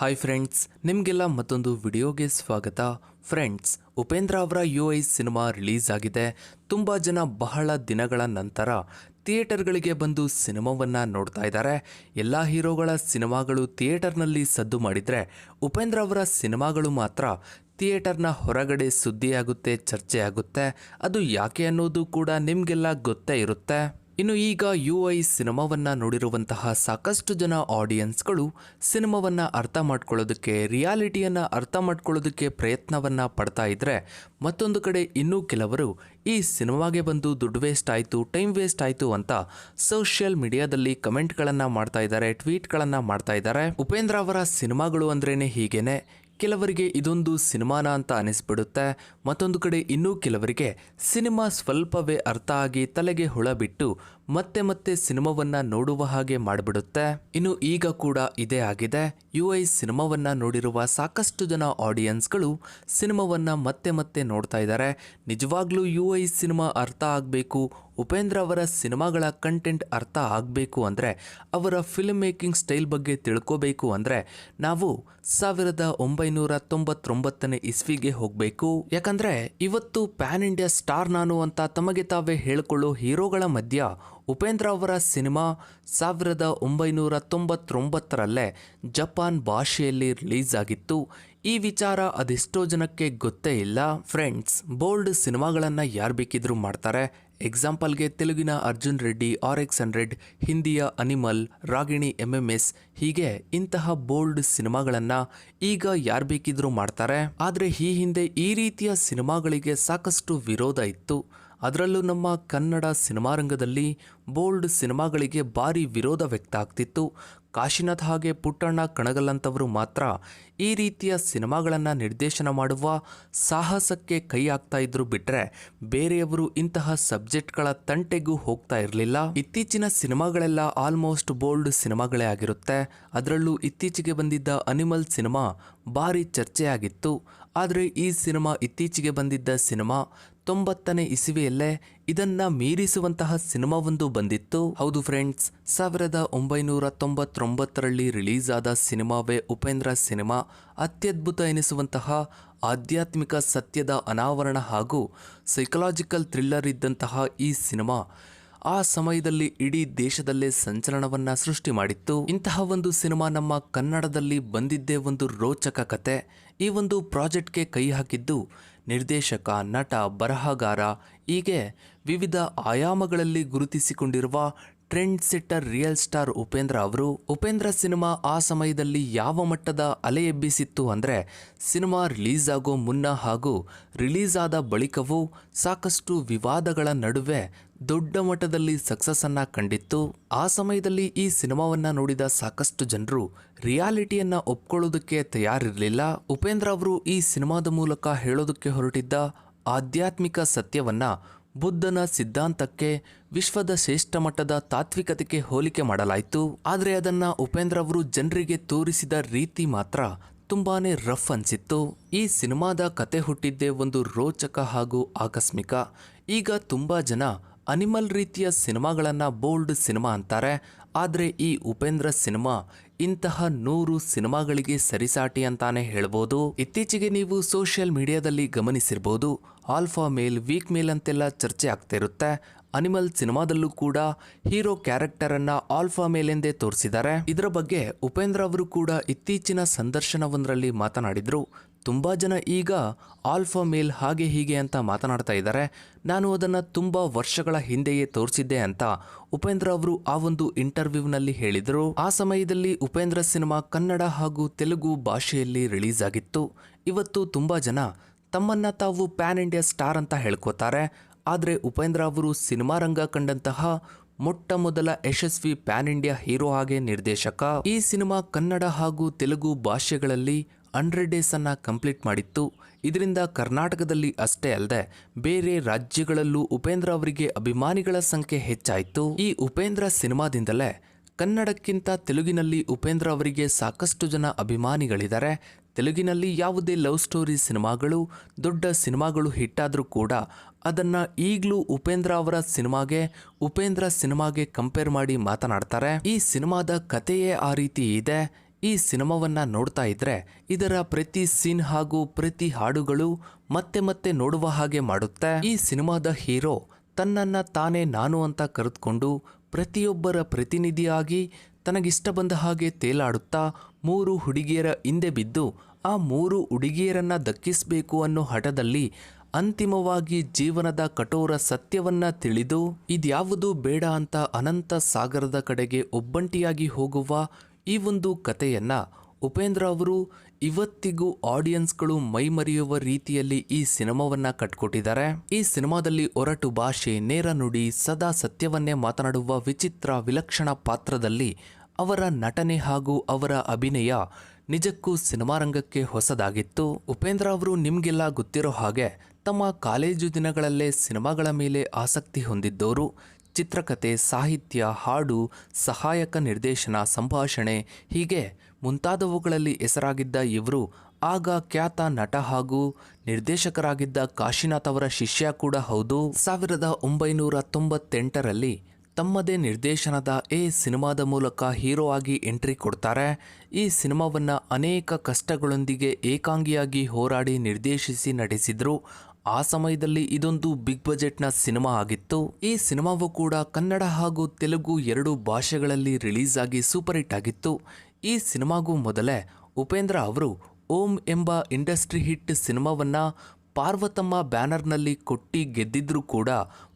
Hi friends ನಿಮಗೆಲ್ಲ ಮತ್ತೊಂದು ವಿಡಿಯೋಗೆ ಸ್ವಾಗತ. ಫ್ರೆಂಡ್ಸ್ ಉಪೇಂದ್ರ ಅವರ ಯು ಐ ಸಿನಿಮಾ ರಿಲೀಸ್ ಆಗಿದೆ. ತುಂಬ ಜನ ಬಹಳ ದಿನಗಳ ನಂತರ ಥಿಯೇಟರ್ಗಳಿಗೆ ಬಂದು ಸಿನಿಮಾವನ್ನು ನೋಡ್ತಾ ಇದ್ದಾರೆ. ಎಲ್ಲ ಹೀರೋಗಳ ಸಿನಿಮಾಗಳು ಥಿಯೇಟರ್ನಲ್ಲಿ ಸದ್ದು ಮಾಡಿದರೆ ಉಪೇಂದ್ರ ಅವರ ಸಿನಿಮಾಗಳು ಮಾತ್ರ ಥಿಯೇಟರ್ನ ಹೊರಗಡೆ ಸುದ್ದಿಯಾಗುತ್ತೆ ಚರ್ಚೆ ಆಗುತ್ತೆ ಅದು ಯಾಕೆ ಅನ್ನೋದು ಕೂಡ ನಿಮಗೆಲ್ಲ ಗೊತ್ತೇ ಇರುತ್ತೆ. ಇನ್ನು ಈಗ ಯು ಐ ಸಿನಿಮಾವನ್ನು ನೋಡಿರುವಂತಹ ಸಾಕಷ್ಟು ಜನ ಆಡಿಯನ್ಸ್ಗಳು ಸಿನಿಮಾವನ್ನು ಅರ್ಥ ಮಾಡ್ಕೊಳ್ಳೋದಕ್ಕೆ ರಿಯಾಲಿಟಿಯನ್ನು ಅರ್ಥ ಮಾಡ್ಕೊಳ್ಳೋದಕ್ಕೆ ಪ್ರಯತ್ನವನ್ನು ಪಡ್ತಾ ಇದ್ದರೆ ಮತ್ತೊಂದು ಕಡೆ ಇನ್ನೂ ಕೆಲವರು ಈ ಸಿನಿಮಾಗೆ ಬಂದು ದುಡ್ಡು ವೇಸ್ಟ್ ಆಯಿತು ಟೈಮ್ ವೇಸ್ಟ್ ಆಯಿತು ಅಂತ ಸೋಷಿಯಲ್ ಮೀಡಿಯಾದಲ್ಲಿ ಕಮೆಂಟ್ಗಳನ್ನು ಮಾಡ್ತಾ ಇದ್ದಾರೆ ಟ್ವೀಟ್ಗಳನ್ನು ಮಾಡ್ತಾ ಇದ್ದಾರೆ. ಉಪೇಂದ್ರ ಅವರ ಸಿನಿಮಾಗಳು ಅಂದ್ರೇ ಹೀಗೇನೆ. ಕೆಲವರಿಗೆ ಇದೊಂದು ಸಿನಿಮಾನ ಅಂತ ಅನಿಸ್ಬಿಡುತ್ತೆ. ಮತ್ತೊಂದು ಕಡೆ ಇನ್ನೂ ಕೆಲವರಿಗೆ ಸಿನಿಮಾ ಸ್ವಲ್ಪವೇ ಅರ್ಥ ಆಗಿ ತಲೆಗೆ ಹುಳ ಬಿಟ್ಟು ಮತ್ತೆ ಮತ್ತೆ ಸಿನಿಮಾವನ್ನ ನೋಡುವ ಹಾಗೆ ಮಾಡಿಬಿಡುತ್ತೆ. ಇನ್ನು ಈಗ ಕೂಡ ಇದೇ ಆಗಿದೆ. ಯು ಐ ಸಿನಿಮಾವನ್ನ ನೋಡಿರುವ ಸಾಕಷ್ಟು ಜನ ಆಡಿಯನ್ಸ್ಗಳು ಸಿನಿಮಾವನ್ನ ಮತ್ತೆ ಮತ್ತೆ ನೋಡ್ತಾ ಇದ್ದಾರೆ. ನಿಜವಾಗ್ಲೂ ಯು ಐ ಸಿನಿಮಾ ಅರ್ಥ ಆಗಬೇಕು, ಉಪೇಂದ್ರ ಅವರ ಸಿನಿಮಾಗಳ ಕಂಟೆಂಟ್ ಅರ್ಥ ಆಗಬೇಕು ಅಂದರೆ, ಅವರ ಫಿಲ್ಮ್ ಮೇಕಿಂಗ್ ಸ್ಟೈಲ್ ಬಗ್ಗೆ ತಿಳ್ಕೋಬೇಕು ಅಂದರೆ, ನಾವು ಸಾವಿರದ ಒಂಬೈನೂರ ತೊಂಬತ್ತೊಂಬತ್ತನೇ ಇಸ್ವಿಗೆ ಹೋಗಬೇಕು. ಯಾಕಂದರೆ, ಇವತ್ತು ಪ್ಯಾನ್ ಇಂಡಿಯಾ ಸ್ಟಾರ್ ನಾನು ಅಂತ ತಮಗೆ ತಾವೇ ಹೇಳಿಕೊಳ್ಳೋ ಹೀರೋಗಳ ಮಧ್ಯ ಉಪೇಂದ್ರ ಅವರ ಸಿನಿಮಾ ಸಾವಿರದ ಒಂಬೈನೂರ ತೊಂಬತ್ತೊಂಬತ್ತರಲ್ಲೇ ಜಪಾನ್ ಭಾಷೆಯಲ್ಲಿ ರಿಲೀಸ್ ಆಗಿತ್ತು ಈ ವಿಚಾರ ಅದೆಷ್ಟೋ ಜನಕ್ಕೆ ಗೊತ್ತೇ ಇಲ್ಲ. ಫ್ರೆಂಡ್ಸ್, ಬೋಲ್ಡ್ ಸಿನಿಮಾಗಳನ್ನು ಯಾರು ಬೇಕಿದ್ರೂ ಮಾಡ್ತಾರೆ. ಎಕ್ಸಾಂಪಲ್ಗೆ ತೆಲುಗಿನ Arjun Reddy, R X hundred, ಹಿಂದಿಯ Animal, Ragini, M M S ಹೀಗೆ ಇಂತಹ ಬೋಲ್ಡ್ ಸಿನಿಮಾಗಳನ್ನು ಈಗ ಯಾರು ಬೇಕಿದ್ರೂ ಮಾಡ್ತಾರೆ. ಆದರೆ ಈ ಹಿಂದೆ ಈ ರೀತಿಯ ಸಿನಿಮಾಗಳಿಗೆ ಸಾಕಷ್ಟು ವಿರೋಧ ಇತ್ತು. ಅದರಲ್ಲೂ ನಮ್ಮ ಕನ್ನಡ ಸಿನಿಮಾ ರಂಗದಲ್ಲಿ ಬೋಲ್ಡ್ ಸಿನಿಮಾಗಳಿಗೆ ಭಾರಿ ವಿರೋಧ ವ್ಯಕ್ತ ಆಗ್ತಿತ್ತು ಕಾಶಿನಾಥ್ ಹಾಗೆ ಪುಟ್ಟಣ್ಣ ಕಣಗಲ್ಲಂಥವರು ಮಾತ್ರ ಈ ರೀತಿಯ ಸಿನಿಮಾಗಳನ್ನು ನಿರ್ದೇಶನ ಮಾಡುವ ಸಾಹಸಕ್ಕೆ ಕೈ ಹಾಕ್ತಾ ಇದ್ರು ಬಿಟ್ಟರೆ ಬೇರೆಯವರು ಇಂತಹ ಸಬ್ಜೆಕ್ಟ್ಗಳ ತಂಟೆಗೂ ಹೋಗ್ತಾ ಇರಲಿಲ್ಲ. ಇತ್ತೀಚಿನ ಸಿನಿಮಾಗಳೆಲ್ಲ ಆಲ್ಮೋಸ್ಟ್ ಬೋಲ್ಡ್ ಸಿನಿಮಾಗಳೇ ಆಗಿರುತ್ತೆ. ಅದರಲ್ಲೂ ಇತ್ತೀಚೆಗೆ ಬಂದಿದ್ದ ಅನಿಮಲ್ ಸಿನಿಮಾ ಭಾರಿ ಚರ್ಚೆಯಾಗಿತ್ತು. ಆದರೆ ಈ ಸಿನಿಮಾ ಇತ್ತೀಚೆಗೆ ಬಂದಿದ್ದ ಸಿನಿಮಾ ತೊಂಬತ್ತನೇ ಇಸುವೆಯಲ್ಲೇ ಇದನ್ನ ಮೀರಿಸುವಂತಹ ಸಿನಿಮಾವೊಂದು ಬಂದಿತ್ತು. ಹೌದು ಫ್ರೆಂಡ್ಸ್ ಸಾವಿರದ ಒಂಬೈನೂರ ತೊಂಬತ್ತೊಂಬತ್ತರಲ್ಲಿ ರಿಲೀಸ್ ಆದ ಸಿನಿಮಾವೇ ಉಪೇಂದ್ರ ಸಿನಿಮಾ. ಅತ್ಯದ್ಭುತ ಎನಿಸುವಂತಹ ಆಧ್ಯಾತ್ಮಿಕ ಸತ್ಯದ ಅನಾವರಣ ಹಾಗೂ ಸೈಕಲಾಜಿಕಲ್ ಥ್ರಿಲ್ಲರ್ ಇದ್ದಂತಹ ಈ ಸಿನಿಮಾ. ಆ ಸಮಯದಲ್ಲಿ ಇಡೀ ದೇಶದಲ್ಲೇ ಸಂಚಲನವನ್ನ ಸೃಷ್ಟಿ ಮಾಡಿತ್ತು. ಇಂತಹ ಒಂದು ಸಿನಿಮಾ ನಮ್ಮ ಕನ್ನಡದಲ್ಲಿ ಬಂದಿದ್ದೇ ಒಂದು ರೋಚಕ ಕತೆ. ಈ ಒಂದು ಪ್ರಾಜೆಕ್ಟ್ಗೆ ಕೈ ಹಾಕಿದ್ದು ನಿರ್ದೇಶಕ, ನಟ, ಬರಹಗಾರ, ಹೀಗೆ ವಿವಿಧ ಆಯಾಮಗಳಲ್ಲಿ ಗುರುತಿಸಿಕೊಂಡಿರುವ trend setter real star Upendra ಅವರು, ಉಪೇಂದ್ರ ಸಿನಿಮಾ ಆ ಸಮಯದಲ್ಲಿ ಯಾವ ಮಟ್ಟದ ಅಲೆ ಎಬ್ಬಿಸಿತ್ತು ಅಂದರೆ ಸಿನಿಮಾ ರಿಲೀಸ್ ಆಗೋ ಮುನ್ನ ಹಾಗೂ ರಿಲೀಸ್ ಆದ ಬಳಿಕವೂ ಸಾಕಷ್ಟು ವಿವಾದಗಳ ನಡುವೆ ದೊಡ್ಡ ಮಟ್ಟದಲ್ಲಿ ಸಕ್ಸಸ್ಸನ್ನು ಕಂಡಿತ್ತು. ಆ ಸಮಯದಲ್ಲಿ ಈ ಸಿನಿಮಾವನ್ನ ನೋಡಿದ ಸಾಕಷ್ಟು ಜನರು ರಿಯಾಲಿಟಿಯನ್ನು ಒಪ್ಕೊಳ್ಳೋದಕ್ಕೆ ತಯಾರಿರಲಿಲ್ಲ. ಉಪೇಂದ್ರ ಅವರು ಈ ಸಿನಿಮಾದ ಮೂಲಕ ಹೇಳೋದಕ್ಕೆ ಹೊರಟಿದ್ದ ಆಧ್ಯಾತ್ಮಿಕ ಸತ್ಯವನ್ನ ಬುದ್ಧನ ಸಿದ್ಧಾಂತಕ್ಕೆ ವಿಶ್ವದ ಶ್ರೇಷ್ಠ ಮಟ್ಟದ ತಾತ್ವಿಕತೆಗೆ ಹೋಲಿಕೆ ಮಾಡಲಾಯಿತು. ಆದರೆ ಅದನ್ನ ಉಪೇಂದ್ರ ಅವರು ಜನರಿಗೆ ತೋರಿಸಿದ ರೀತಿ ಮಾತ್ರ ತುಂಬಾನೇ ರಫ್ ಅನ್ಸಿತ್ತು. ಈ ಸಿನಿಮಾದ ಕತೆ ಹುಟ್ಟಿದ್ದೇ ಒಂದು ರೋಚಕ ಹಾಗೂ ಆಕಸ್ಮಿಕ. ಈಗ ತುಂಬಾ ಜನ ಅನಿಮಲ್ ರೀತಿಯ ಸಿನಿಮಾಗಳನ್ನ ಬೋಲ್ಡ್ ಸಿನಿಮಾ ಅಂತಾರೆ. ಆದರೆ ಈ ಉಪೇಂದ್ರ ಸಿನಿಮಾ ಇಂತಹ ನೂರು ಸಿನಿಮಾಗಳಿಗೆ ಸರಿಸಾಟಿ ಅಂತಾನೆ ಹೇಳ್ಬೋದು. ಇತ್ತೀಚೆಗೆ ನೀವು ಸೋಷಿಯಲ್ ಮೀಡಿಯಾದಲ್ಲಿ ಗಮನಿಸಿರ್ಬೋದು. ಆಲ್ಫಾ ಮೇಲ್, ವೀಕ್ ಮೇಲ್ ಅಂತೆಲ್ಲ ಚರ್ಚೆ ಆಗ್ತಾ ಇರುತ್ತೆ. ಅನಿಮಲ್ ಸಿನಿಮಾದಲ್ಲೂ ಕೂಡ ಹೀರೋ ಕ್ಯಾರೆಕ್ಟರ್ ಅನ್ನ ಆಲ್ಫಾ ಮೇಲೆಂದೇ ತೋರಿಸಿದ್ದಾರೆ. ಇದರ ಬಗ್ಗೆ ಉಪೇಂದ್ರ ಅವರು ಕೂಡ ಇತ್ತೀಚಿನ ಸಂದರ್ಶನವೊಂದರಲ್ಲಿ ಮಾತನಾಡಿದ್ರು. ತುಂಬ ಜನ ಈಗ ಆಲ್ಫಾ ಮೇಲ್ ಹಾಗೆ ಹೀಗೆ ಅಂತ ಮಾತನಾಡ್ತಾ ಇದ್ದಾರೆ. ನಾನು ಅದನ್ನು ತುಂಬ ವರ್ಷಗಳ ಹಿಂದೆಯೇ ತೋರಿಸಿದ್ದೆ ಅಂತ ಉಪೇಂದ್ರ ಅವರು ಆ ಒಂದು ಇಂಟರ್ವ್ಯೂನಲ್ಲಿ ಹೇಳಿದರು. ಆ ಸಮಯದಲ್ಲಿ ಉಪೇಂದ್ರ ಸಿನಿಮಾ ಕನ್ನಡ ಹಾಗೂ ತೆಲುಗು ಭಾಷೆಯಲ್ಲಿ ರಿಲೀಸ್ ಆಗಿತ್ತು. ಇವತ್ತು ತುಂಬ ಜನ ತಮ್ಮನ್ನ ತಾವು ಪ್ಯಾನ್ ಇಂಡಿಯಾ ಸ್ಟಾರ್ ಅಂತ ಹೇಳ್ಕೋತಾರೆ. ಆದರೆ ಉಪೇಂದ್ರ ಅವರು ಸಿನಿಮಾ ರಂಗ ಕಂಡಂತಹ ಮೊಟ್ಟ ಮೊದಲ ಯಶಸ್ವಿ ಪ್ಯಾನ್ ಇಂಡಿಯಾ ಹೀರೋ ಹಾಗೆ ನಿರ್ದೇಶಕ. ಈ ಸಿನಿಮಾ ಕನ್ನಡ ಹಾಗೂ ತೆಲುಗು ಭಾಷೆಗಳಲ್ಲಿ ಹಂಡ್ರೆಡ್ ಡೇಸ್ ಅನ್ನ ಕಂಪ್ಲೀಟ್ ಮಾಡಿತ್ತು. ಇದರಿಂದ ಕರ್ನಾಟಕದಲ್ಲಿ ಅಷ್ಟೇ ಅಲ್ಲದೆ ಬೇರೆ ರಾಜ್ಯಗಳಲ್ಲೂ ಉಪೇಂದ್ರ ಅವರಿಗೆ ಅಭಿಮಾನಿಗಳ ಸಂಖ್ಯೆ ಹೆಚ್ಚಾಯಿತು. ಈ ಉಪೇಂದ್ರ ಸಿನಿಮಾದಿಂದಲೇ ಕನ್ನಡಕ್ಕಿಂತ ತೆಲುಗಿನಲ್ಲಿ ಉಪೇಂದ್ರ ಅವರಿಗೆ ಸಾಕಷ್ಟು ಜನ ಅಭಿಮಾನಿಗಳಿದ್ದಾರೆ. ತೆಲುಗಿನಲ್ಲಿ ಯಾವುದೇ ಲವ್ ಸ್ಟೋರಿ ಸಿನಿಮಾಗಳು, ದೊಡ್ಡ ಸಿನಿಮಾಗಳು ಹಿಟ್ಟಾದರೂ ಕೂಡ ಅದನ್ನು ಈಗಲೂ ಉಪೇಂದ್ರ ಅವರ ಸಿನಿಮಾಗೆ, ಉಪೇಂದ್ರ ಸಿನಿಮಾಗೆ ಕಂಪೇರ್ ಮಾಡಿ ಮಾತನಾಡ್ತಾರೆ. ಈ ಸಿನಿಮಾದ ಕಥೆಯೇ ಆ ರೀತಿ ಇದೆ. ಈ ಸಿನಿಮಾವನ್ನ ನೋಡ್ತಾ ಇದ್ರೆ ಇದರ ಪ್ರತಿ ಸೀನ್ ಹಾಗೂ ಪ್ರತಿ ಹಾಡುಗಳು ಮತ್ತೆ ಮತ್ತೆ ನೋಡುವ ಹಾಗೆ ಮಾಡುತ್ತೆ. ಈ ಸಿನಿಮಾದ ಹೀರೋ ತನ್ನನ್ನ ತಾನೇ ನಾನು ಅಂತ ಕರೆದುಕೊಂಡು ಪ್ರತಿಯೊಬ್ಬರ ಪ್ರತಿನಿಧಿಯಾಗಿ ತನಗಿಷ್ಟ ಬಂದ ಹಾಗೆ ತೇಲಾಡುತ್ತಾ ಮೂರು ಹುಡುಗಿಯರ ಹಿಂದೆ ಬಿದ್ದು ಆ ಮೂರು ಹುಡುಗಿಯರನ್ನ ದಕ್ಕಿಸಬೇಕು ಅನ್ನೋ ಹಠದಲ್ಲಿ ಅಂತಿಮವಾಗಿ ಜೀವನದ ಕಠೋರ ಸತ್ಯವನ್ನ ತಿಳಿದು, ಇದ್ಯಾವುದು ಬೇಡ ಅಂತ ಅನಂತ ಸಾಗರದ ಕಡೆಗೆ ಒಬ್ಬಂಟಿಯಾಗಿ ಹೋಗುವ ಈ ಒಂದು ಕಥೆಯನ್ನ ಉಪೇಂದ್ರ ಅವರು ಇವತ್ತಿಗೂ ಆಡಿಯನ್ಸ್ಗಳು ಮೈಮರೆಯುವ ರೀತಿಯಲ್ಲಿ ಈ ಸಿನಿಮಾವನ್ನ ಕಟ್ಕೊಟ್ಟಿದ್ದಾರೆ. ಈ ಸಿನಿಮಾದಲ್ಲಿ ಒರಟು ಭಾಷೆ, ನೇರ ನುಡಿ, ಸದಾ ಸತ್ಯವನ್ನೇ ಮಾತನಾಡುವ ವಿಚಿತ್ರ ವಿಲಕ್ಷಣ ಪಾತ್ರದಲ್ಲಿ ಅವರ ನಟನೆ ಹಾಗೂ ಅವರ ಅಭಿನಯ ನಿಜಕ್ಕೂ ಸಿನಿಮಾ ರಂಗಕ್ಕೆ ಹೊಸದಾಗಿತ್ತು. ಉಪೇಂದ್ರ ಅವರು ನಿಮಗೆಲ್ಲ ಗೊತ್ತಿರೋ ಹಾಗೆ ತಮ್ಮ ಕಾಲೇಜು ದಿನಗಳಲ್ಲೇ ಸಿನಿಮಾಗಳ ಮೇಲೆ ಆಸಕ್ತಿ ಹೊಂದಿದ್ದವರು ಚಿತ್ರಕಥೆ ಸಾಹಿತ್ಯ, ಹಾಡು, ಸಹಾಯಕ ನಿರ್ದೇಶನ, ಸಂಭಾಷಣೆ ಹೀಗೆ ಮುಂತಾದವುಗಳಲ್ಲಿ ಹೆಸರಾಗಿದ್ದ ಇವರು. ಆಗ ಖ್ಯಾತ ನಟ ಹಾಗೂ ನಿರ್ದೇಶಕರಾಗಿದ್ದ ಕಾಶಿನಾಥ್ ಅವರ ಶಿಷ್ಯ ಕೂಡ ಹೌದು. ಸಾವಿರದ ಒಂಬೈನೂರ ತೊಂಬತ್ತೆಂಟರಲ್ಲಿ ತಮ್ಮದೇ ನಿರ್ದೇಶನದ ಎ ಸಿನಿಮಾದ ಮೂಲಕ ಹೀರೋ ಆಗಿ ಎಂಟ್ರಿ ಕೊಡ್ತಾರೆ. ಈ ಸಿನಿಮಾವನ್ನು ಅನೇಕ ಕಷ್ಟಗಳೊಂದಿಗೆ ಏಕಾಂಗಿಯಾಗಿ ಹೋರಾಡಿ ನಿರ್ದೇಶಿಸಿ ನಟಿಸಿದ್ರು. ಆ ಸಮಯದಲ್ಲಿ ಇದೊಂದು ಬಿಗ್ ಬಜೆಟ್ನ ಸಿನಿಮಾ ಆಗಿತ್ತು. ಈ ಸಿನಿಮಾವು ಕೂಡ ಕನ್ನಡ ಹಾಗೂ ತೆಲುಗು ಎರಡು ಭಾಷೆಗಳಲ್ಲಿ ರಿಲೀಸ್ ಆಗಿ ಸೂಪರ್ ಹಿಟ್ ಆಗಿತ್ತು. ಈ ಸಿನಿಮಾಗೂ ಮೊದಲೇ ಉಪೇಂದ್ರ ಅವರು ಓಂ ಎಂಬ ಇಂಡಸ್ಟ್ರಿ ಹಿಟ್ ಸಿನಿಮಾವನ್ನ ಪಾರ್ವತಮ್ಮ ಬ್ಯಾನರ್ನಲ್ಲಿ ಕೊಟ್ಟಿ ಗೆದ್ದಿದ್ರೂ ಕೂಡ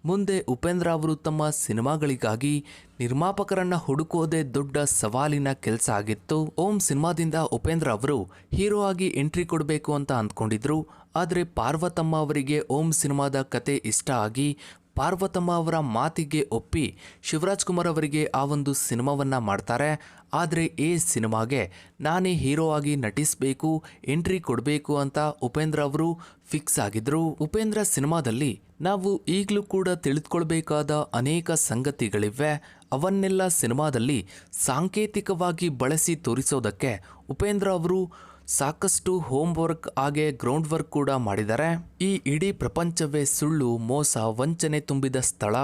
ಮುಂದೆ ಉಪೇಂದ್ರ ಅವರು ತಮ್ಮ ಸಿನಿಮಾಗಳಿಗಾಗಿ ನಿರ್ಮಾಪಕರನ್ನ ಹುಡುಕೋದೇ ದೊಡ್ಡ ಸವಾಲಿನ ಕೆಲಸ ಆಗಿತ್ತು. ಓಂ ಸಿನಿಮಾದಿಂದ ಉಪೇಂದ್ರ ಅವರು ಹೀರೋ ಆಗಿ ಎಂಟ್ರಿ ಕೊಡಬೇಕು ಅಂತ ಅಂದ್ಕೊಂಡಿದ್ರು. ಆದರೆ ಪಾರ್ವತಮ್ಮ ಅವರಿಗೆ ಓಂ ಸಿನಿಮಾದ ಕತೆ ಇಷ್ಟ ಆಗಿ ಪಾರ್ವತಮ್ಮ ಅವರ ಮಾತಿಗೆ ಒಪ್ಪಿ ಶಿವರಾಜ್ ಕುಮಾರ್ ಅವರಿಗೆ ಆ ಒಂದು ಸಿನಿಮಾವನ್ನು ಮಾಡ್ತಾರೆ. ಆದರೆ ಈ ಸಿನಿಮಾಗೆ ನಾನೇ ಹೀರೋ ಆಗಿ ನಟಿಸಬೇಕು, ಎಂಟ್ರಿ ಕೊಡಬೇಕು ಅಂತ ಉಪೇಂದ್ರ ಅವರು ಫಿಕ್ಸ್ ಆಗಿದ್ರು. ಉಪೇಂದ್ರ ಸಿನಿಮಾದಲ್ಲಿ ನಾವು ಈಗಲೂ ಕೂಡ ತಿಳಿದುಕೊಳ್ಬೇಕಾದ ಅನೇಕ ಸಂಗತಿಗಳಿವೆ. ಅವನ್ನೆಲ್ಲ ಸಿನಿಮಾದಲ್ಲಿ ಸಾಂಕೇತಿಕವಾಗಿ ಬಳಸಿ ತೋರಿಸೋದಕ್ಕೆ ಉಪೇಂದ್ರ ಅವರು ಸಾಕಷ್ಟು ಹೋಮ್ ವರ್ಕ್ ಹಾಗೆ ಗ್ರೌಂಡ್ ವರ್ಕ್ ಕೂಡ ಮಾಡಿದ್ದಾರೆ. ಈ ಇಡೀ ಪ್ರಪಂಚವೇ ಸುಳ್ಳು, ಮೋಸ, ವಂಚನೆ ತುಂಬಿದ ಸ್ಥಳ.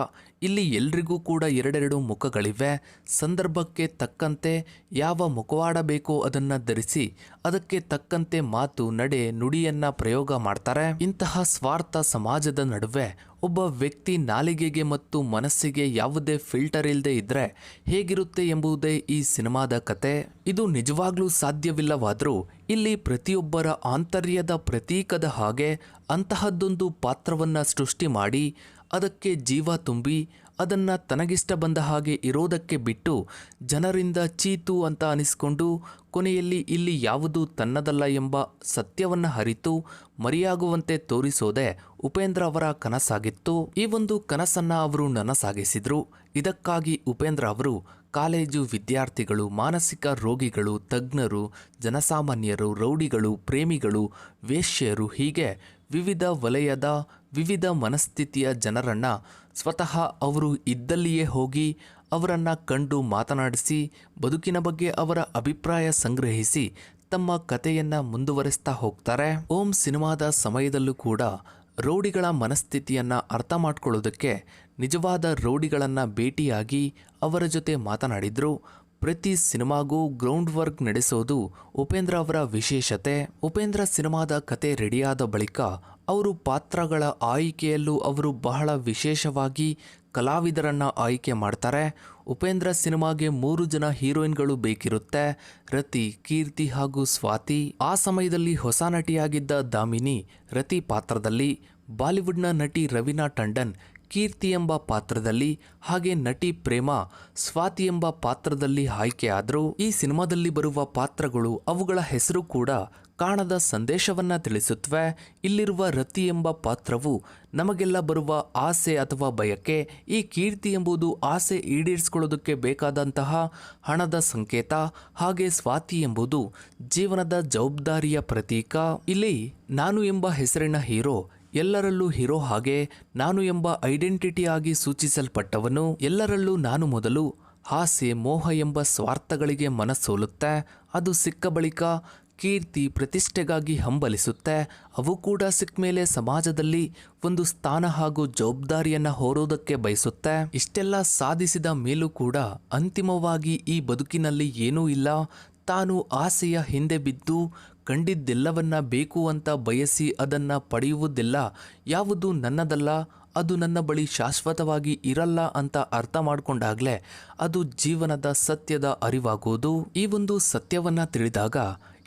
ಇಲ್ಲಿ ಎಲ್ರಿಗೂ ಕೂಡ ಎರಡೆರಡು ಮುಖಗಳಿವೆ. ಸಂದರ್ಭಕ್ಕೆ ತಕ್ಕಂತೆ ಯಾವ ಮುಖವಾಡ ಬೇಕೋ ಅದನ್ನ ಧರಿಸಿ, ಅದಕ್ಕೆ ತಕ್ಕಂತೆ ಮಾತು ನಡೆ ನುಡಿಯನ್ನ ಪ್ರಯೋಗ ಮಾಡ್ತಾರೆ. ಇಂತಹ ಸ್ವಾರ್ಥ ಸಮಾಜದ ನಡುವೆ ಒಬ್ಬ ವ್ಯಕ್ತಿ ನಾಲಿಗೆಗೆ ಮತ್ತು ಮನಸ್ಸಿಗೆ ಯಾವುದೇ ಫಿಲ್ಟರ್ ಇಲ್ಲದೆ ಇದ್ರೆ ಹೇಗಿರುತ್ತೆ ಎಂಬುದೇ ಈ ಸಿನಿಮಾದ ಕತೆ. ಇದು ನಿಜವಾಗ್ಲೂ ಸಾಧ್ಯವಿಲ್ಲವಾದರೂ ಇಲ್ಲಿ ಪ್ರತಿಯೊಬ್ಬರ ಆಂತರ್ಯದ ಪ್ರತೀಕದ ಹಾಗೆ ಅಂತಹದ್ದೊಂದು ಪಾತ್ರವನ್ನ ಸೃಷ್ಟಿ ಮಾಡಿ ಅದಕ್ಕೆ ಜೀವ ತುಂಬಿ ಅದನ್ನು ತನಗಿಷ್ಟ ಬಂದ ಹಾಗೆ ಇರೋದಕ್ಕೆ ಬಿಟ್ಟು ಜನರಿಂದ ಚೀತು ಅಂತ ಅನಿಸಿಕೊಂಡು ಕೊನೆಯಲ್ಲಿ ಇಲ್ಲಿ ಯಾವುದು ತನ್ನದಲ್ಲ ಎಂಬ ಸತ್ಯವನ್ನು ಹರಿತು ಮರಿಯಾಗುವಂತೆ ತೋರಿಸೋದೇ ಉಪೇಂದ್ರ ಅವರ ಕನಸಾಗಿತ್ತು. ಈ ಒಂದು ಕನಸನ್ನು ಅವರು ನನಸಾಗಿಸಿದರು. ಇದಕ್ಕಾಗಿ ಉಪೇಂದ್ರ ಅವರು ಕಾಲೇಜು ವಿದ್ಯಾರ್ಥಿಗಳು, ಮಾನಸಿಕ ರೋಗಿಗಳು, ತಜ್ಞರು, ಜನಸಾಮಾನ್ಯರು, ರೌಡಿಗಳು, ಪ್ರೇಮಿಗಳು, ವೇಶ್ಯರು ಹೀಗೆ ವಿವಿಧ ವಲಯದ, ವಿವಿಧ ಮನಸ್ಥಿತಿಯ ಜನರನ್ನು ಸ್ವತಃ ಅವರು ಇದ್ದಲ್ಲಿಯೇ ಹೋಗಿ ಅವರನ್ನು ಕಂಡು ಮಾತನಾಡಿಸಿ, ಬದುಕಿನ ಬಗ್ಗೆ ಅವರ ಅಭಿಪ್ರಾಯ ಸಂಗ್ರಹಿಸಿ ತಮ್ಮ ಕಥೆಯನ್ನು ಮುಂದುವರೆಸ್ತಾ ಹೋಗ್ತಾರೆ. ಓಂ ಸಿನಿಮಾದ ಸಮಯದಲ್ಲೂ ಕೂಡ ರೌಡಿಗಳ ಮನಸ್ಥಿತಿಯನ್ನು ಅರ್ಥ ಮಾಡ್ಕೊಳ್ಳೋದಕ್ಕೆ ನಿಜವಾದ ರೌಡಿಗಳನ್ನು ಭೇಟಿಯಾಗಿ ಅವರ ಜೊತೆ ಮಾತನಾಡಿದ್ರು. ಪ್ರತಿ ಸಿನಿಮಾಗೂ ಗ್ರೌಂಡ್ ವರ್ಕ್ ನಡೆಸೋದು ಉಪೇಂದ್ರ ಅವರ ವಿಶೇಷತೆ. ಉಪೇಂದ್ರ ಸಿನಿಮಾದ ಕತೆ ರೆಡಿಯಾದ ಬಳಿಕ ಅವರು ಪಾತ್ರಗಳ ಆಯ್ಕೆಯಲ್ಲೂ ಅವರು ಬಹಳ ವಿಶೇಷವಾಗಿ ಕಲಾವಿದರನ್ನು ಆಯ್ಕೆ ಮಾಡ್ತಾರೆ. ಉಪೇಂದ್ರ ಸಿನಿಮಾಗೆ ಮೂರು ಜನ ಹೀರೋಯಿನ್ಗಳು ಬೇಕಿರುತ್ತೆ. ರತಿ, ಕೀರ್ತಿ ಹಾಗೂ ಸ್ವಾತಿ. ಆ ಸಮಯದಲ್ಲಿ ಹೊಸ ನಟಿಯಾಗಿದ್ದ ದಾಮಿನಿ ರತಿ ಪಾತ್ರದಲ್ಲಿ. ಬಾಲಿವುಡ್ನ ನಟಿ ರವೀನಾ ಟಂಡನ್ ಕೀರ್ತಿ ಎಂಬ ಪಾತ್ರದಲ್ಲಿ ಹಾಗೆ ನಟಿ ಪ್ರೇಮ, ಸ್ವಾತಿ ಎಂಬ ಪಾತ್ರದಲ್ಲಿ ಆಯ್ಕೆಯಾದರೂ ಈ ಸಿನಿಮಾದಲ್ಲಿ ಬರುವ ಪಾತ್ರಗಳು ಅವುಗಳ ಹೆಸರು ಕೂಡ ಕಾಣದ ಸಂದೇಶವನ್ನ ತಿಳಿಸುತ್ತವೆ ಇಲ್ಲಿರುವ ರತಿ ಎಂಬ ಪಾತ್ರವು ನಮಗೆಲ್ಲ ಬರುವ ಆಸೆ ಅಥವಾ ಬಯಕೆ, ಈ ಕೀರ್ತಿ ಎಂಬುದು ಆಸೆ ಈಡೇರಿಸಿಕೊಳ್ಳೋದಕ್ಕೆ ಬೇಕಾದಂತಹ ಹಣದ ಸಂಕೇತ. ಹಾಗೆ ಸ್ವಾತಿ ಎಂಬುದು ಜೀವನದ ಜವಾಬ್ದಾರಿಯ ಪ್ರತೀಕ. ಇಲ್ಲಿ ನಾನು ಎಂಬ ಹೆಸರಿನ ಹೀರೋ ಎಲ್ಲರಲ್ಲೂ ಹೀರೋ ಹಾಗೆ ನಾನು ಎಂಬ ಐಡೆಂಟಿಟಿಯಾಗಿ ಸೂಚಿಸಲ್ಪಟ್ಟವನು ಎಲ್ಲರಲ್ಲೂ ನಾನು ಮೊದಲು ಆಸೆ ಮೋಹ ಎಂಬ ಸ್ವಾರ್ಥಗಳಿಗೆ ಮನಸ್ಸೋಲುತ್ತೆ, ಅದು ಸಿಕ್ಕ ಬಳಿಕ ಕೀರ್ತಿ ಪ್ರತಿಷ್ಠೆಗಾಗಿ ಹಂಬಲಿಸುತ್ತೆ, ಅವು ಕೂಡ ಸಿಕ್ಕ ಮೇಲೆ ಸಮಾಜದಲ್ಲಿ ಒಂದು ಸ್ಥಾನ ಹಾಗೂ ಜವಾಬ್ದಾರಿಯನ್ನು ಹೊರೋದಕ್ಕೆ ಬಯಸುತ್ತೆ. ಇಷ್ಟೆಲ್ಲ ಸಾಧಿಸಿದ ಮೇಲೂ ಕೂಡ ಅಂತಿಮವಾಗಿ ಈ ಬದುಕಿನಲ್ಲಿ ಏನೂ ಇಲ್ಲ, ತಾನು ಆಸೆಯ ಹಿಂದೆ ಬಿದ್ದು ಕಂಡಿದ್ದೆಲ್ಲವನ್ನ ಬೇಕು ಅಂತ ಬಯಸಿ ಅದನ್ನ ಪಡೆಯುವುದಿಲ್ಲ. ಯಾವುದು ನನ್ನದಲ್ಲ, ಅದು ನನ್ನ ಬಳಿ ಶಾಶ್ವತವಾಗಿ ಇರಲ್ಲ ಅಂತ ಅರ್ಥ ಮಾಡಿಕೊಂಡಾಗಲೇ ಅದು ಜೀವನದ ಸತ್ಯದ ಅರಿವಾಗುವುದು ಈ ಒಂದು ಸತ್ಯವನ್ನ ತಿಳಿದಾಗ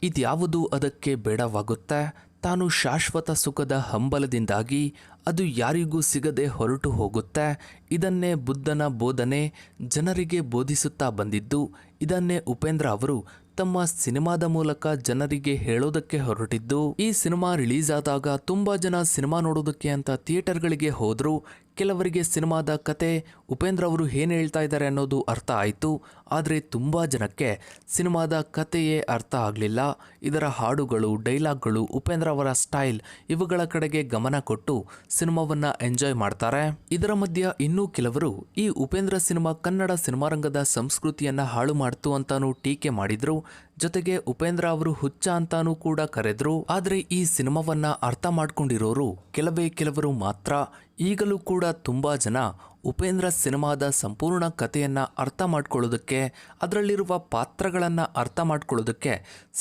ಇದ್ಯಾವುದು ಅದಕ್ಕೆ ಬೇಡವಾಗುತ್ತೆ? ತಾನು ಶಾಶ್ವತ ಸುಖದ ಹಂಬಲದಿಂದಾಗಿ ಅದು ಯಾರಿಗೂ ಸಿಗದೆ ಹೊರಟು ಹೋಗುತ್ತೆ. ಇದನ್ನೇ ಬುದ್ಧನ ಬೋಧನೆ, ಜನರಿಗೆ ಬೋಧಿಸುತ್ತಾ ಬಂದಿದ್ದು. ಇದನ್ನೇ ಉಪೇಂದ್ರ ಅವರು ತಮ್ಮ ಸಿನಿಮಾದ ಮೂಲಕ ಜನರಿಗೆ ಹೇಳೋದಕ್ಕೆ ಹೊರಟಿದ್ದು, ಈ ಸಿನಿಮಾ ರಿಲೀಸ್ ಆದಾಗ ತುಂಬಾ ಜನ ಸಿನಿಮಾ ನೋಡೋದಕ್ಕೆ ಅಂತ ಥಿಯೇಟರ್ಗಳಿಗೆ ಹೋದ್ರು. ಕೆಲವರಿಗೆ ಸಿನಿಮಾದ ಕತೆ, ಉಪೇಂದ್ರ ಅವರು ಏನು ಹೇಳ್ತಾ ಇದ್ದಾರೆ ಅನ್ನೋದು ಅರ್ಥ ಆಯಿತು. ಆದರೆ ತುಂಬ ಜನಕ್ಕೆ ಸಿನಿಮಾದ ಕತೆಯೇ ಅರ್ಥ ಆಗಲಿಲ್ಲ. ಇದರ ಹಾಡುಗಳು, ಡೈಲಾಗ್ಗಳು, ಉಪೇಂದ್ರ ಅವರ ಸ್ಟೈಲ್ ಇವುಗಳ ಕಡೆಗೆ ಗಮನ ಕೊಟ್ಟು ಸಿನಿಮಾವನ್ನು ಎಂಜಾಯ್ ಮಾಡ್ತಾರೆ. ಇದರ ಮಧ್ಯ ಇನ್ನೂ ಕೆಲವರು ಈ ಉಪೇಂದ್ರ ಸಿನಿಮಾ ಕನ್ನಡ ಸಿನಿಮಾರಂಗದ ಸಂಸ್ಕೃತಿಯನ್ನು ಹಾಳು ಮಾಡ್ತು ಅಂತಾನೂ ಟೀಕೆ ಮಾಡಿದ್ರು. ಜೊತೆಗೆ ಉಪೇಂದ್ರ ಅವರು ಹುಚ್ಚ ಅಂತಾನೂ ಕೂಡ ಕರೆದ್ರು. ಆದರೆ ಈ ಸಿನಿಮಾವನ್ನ ಅರ್ಥ ಮಾಡ್ಕೊಂಡಿರೋರು ಕೆಲವೇ ಕೆಲವರು ಮಾತ್ರ. ಈಗಲೂ ಕೂಡ ತುಂಬಾ ಜನ ಉಪೇಂದ್ರ ಸಿನಿಮಾದ ಸಂಪೂರ್ಣ ಕಥೆಯನ್ನ ಅರ್ಥ ಮಾಡ್ಕೊಳ್ಳೋದಕ್ಕೆ, ಅದರಲ್ಲಿರುವ ಪಾತ್ರಗಳನ್ನ ಅರ್ಥ ಮಾಡ್ಕೊಳ್ಳೋದಕ್ಕೆ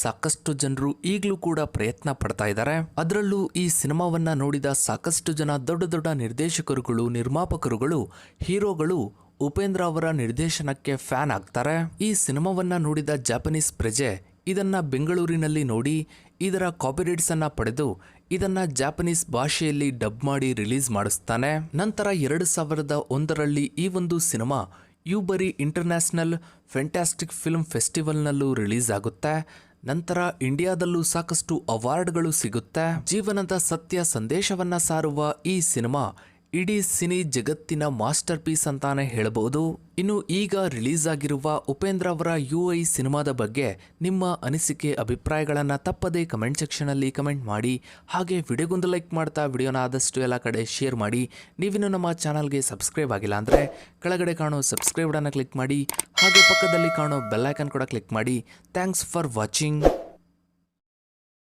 ಸಾಕಷ್ಟು ಜನರು ಈಗಲೂ ಕೂಡ ಪ್ರಯತ್ನ ಪಡ್ತಾ ಇದ್ದಾರೆ ಅದರಲ್ಲೂ ಈ ಸಿನಿಮಾವನ್ನ ನೋಡಿದ ಸಾಕಷ್ಟು ಜನ ದೊಡ್ಡ ದೊಡ್ಡ ನಿರ್ದೇಶಕರುಗಳು, ನಿರ್ಮಾಪಕರುಗಳು, ಹೀರೋಗಳು ಉಪೇಂದ್ರ ಅವರ ನಿರ್ದೇಶನಕ್ಕೆ ಫ್ಯಾನ್ ಆಗ್ತಾರೆ. ಈ ಸಿನಿಮಾವನ್ನ ನೋಡಿದ ಜಾಪನೀಸ್ ಪ್ರಜೆ ಇದನ್ನ ಬೆಂಗಳೂರಿನಲ್ಲಿ ನೋಡಿ ಇದರ ಕಾಪಿರೈಟ್ಸ್ ಅನ್ನ ಪಡೆದು ಇದನ್ನ ಜಾಪನೀಸ್ ಭಾಷೆಯಲ್ಲಿ ಡಬ್ ಮಾಡಿ ರಿಲೀಸ್ ಮಾಡಿಸ್ತಾನೆ. ನಂತರ ಎರಡು ಸಾವಿರದ ಒಂದರಲ್ಲಿ ಈ ಒಂದು cinema Yubari international fantastic film ಫೆಸ್ಟಿವಲ್ನಲ್ಲೂ release ಆಗುತ್ತೆ. ನಂತರ ಇಂಡಿಯಾದಲ್ಲೂ ಸಾಕಷ್ಟು ಅವಾರ್ಡ್ಗಳು ಸಿಗುತ್ತೆ. ಜೀವನದ ಸತ್ಯ ಸಂದೇಶವನ್ನ ಸಾರುವ ಈ ಸಿನಿಮಾ ಇಡೀ ಸಿನಿ ಜಗತ್ತಿನ ಮಾಸ್ಟರ್ ಪೀಸ್ ಅಂತಾನೆ ಹೇಳಬಹುದು. ಇನ್ನು ಈಗ ರಿಲೀಸ್ ಆಗಿರುವ ಉಪೇಂದ್ರ ಅವರ ಯು ಐ ಸಿನಿಮಾದ ಬಗ್ಗೆ ನಿಮ್ಮ ಅನಿಸಿಕೆ, ಅಭಿಪ್ರಾಯಗಳನ್ನು ತಪ್ಪದೇ ಕಮೆಂಟ್ ಸೆಕ್ಷನಲ್ಲಿ ಕಮೆಂಟ್ ಮಾಡಿ, ಹಾಗೆ ವಿಡಿಯೋಗೊಂದು ಲೈಕ್ ಮಾಡ್ತಾ ವಿಡಿಯೋನ ಆದಷ್ಟು ಎಲ್ಲ ಕಡೆ ಶೇರ್ ಮಾಡಿ. ನೀವಿನ್ನು ನಮ್ಮ ಚಾನಲ್ಗೆ ಸಬ್ಸ್ಕ್ರೈಬ್ ಆಗಿಲ್ಲ ಅಂದರೆ ಕೆಳಗಡೆ ಕಾಣೋ ಸಬ್ಸ್ಕ್ರೈಬ್ ಬಟನ್ನ ಕ್ಲಿಕ್ ಮಾಡಿ, ಹಾಗೆ ಪಕ್ಕದಲ್ಲಿ ಕಾಣೋ ಬೆಲ್ಲೈಕನ್ ಕೂಡ ಕ್ಲಿಕ್ ಮಾಡಿ. Thanks for watching.